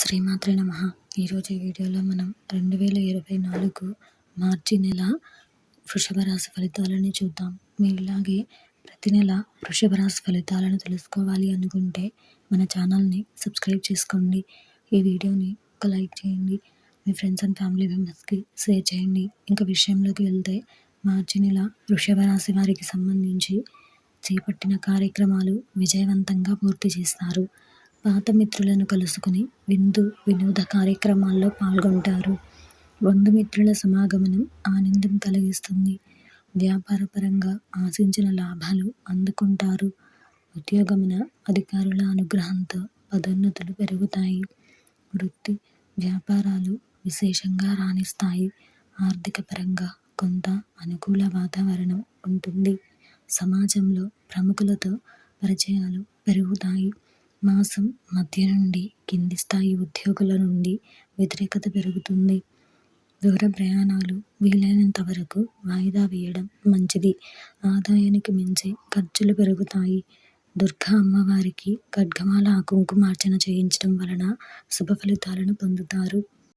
శ్రీమాత్రే నమ. ఈరోజు వీడియోలో మనం రెండు వేల ఇరవై నాలుగు మార్చి నెల వృషభ రాశి ఫలితాలని చూద్దాం. మీలాగే ప్రతి నెల వృషభ రాశి ఫలితాలను తెలుసుకోవాలి అనుకుంటే మన ఛానల్ని సబ్స్క్రైబ్ చేసుకోండి. ఈ వీడియోని ఒక లైక్ చేయండి. మీ ఫ్రెండ్స్ అండ్ ఫ్యామిలీ మెంబర్స్కి షేర్ చేయండి. ఇంకా విషయంలోకి వెళ్తే మార్చి నెల వృషభ రాశి వారికి సంబంధించి చేపట్టిన కార్యక్రమాలు విజయవంతంగా పూర్తి చేస్తారు. పాత మిత్రులను కలుసుకుని విందు వినోద కార్యక్రమాల్లో పాల్గొంటారు. బంధుమిత్రుల సమాగమనం ఆనందం కలిగిస్తుంది. వ్యాపారపరంగా ఆశించిన లాభాలు అందుకుంటారు. ఉద్యోగమున అధికారుల అనుగ్రహంతో పదోన్నతులు పెరుగుతాయి. వృత్తి వ్యాపారాలు విశేషంగా రాణిస్తాయి. ఆర్థిక పరంగా కొంత అనుకూల వాతావరణం ఉంటుంది. సమాజంలో ప్రముఖులతో పరిచయాలు పెరుగుతాయి. మాసం మధ్య నుండి కింది స్థాయి ఉద్యోగుల నుండి వ్యతిరేకత పెరుగుతుంది. దూర ప్రయాణాలు వీలైనంత వరకు వాయిదా వేయడం మంచిది. ఆదాయానికి మించి ఖర్చులు పెరుగుతాయి. దుర్గా అమ్మవారికి ఖడ్గమాల కుంకుమార్చన చేయించడం వలన శుభ ఫలితాలను పొందుతారు.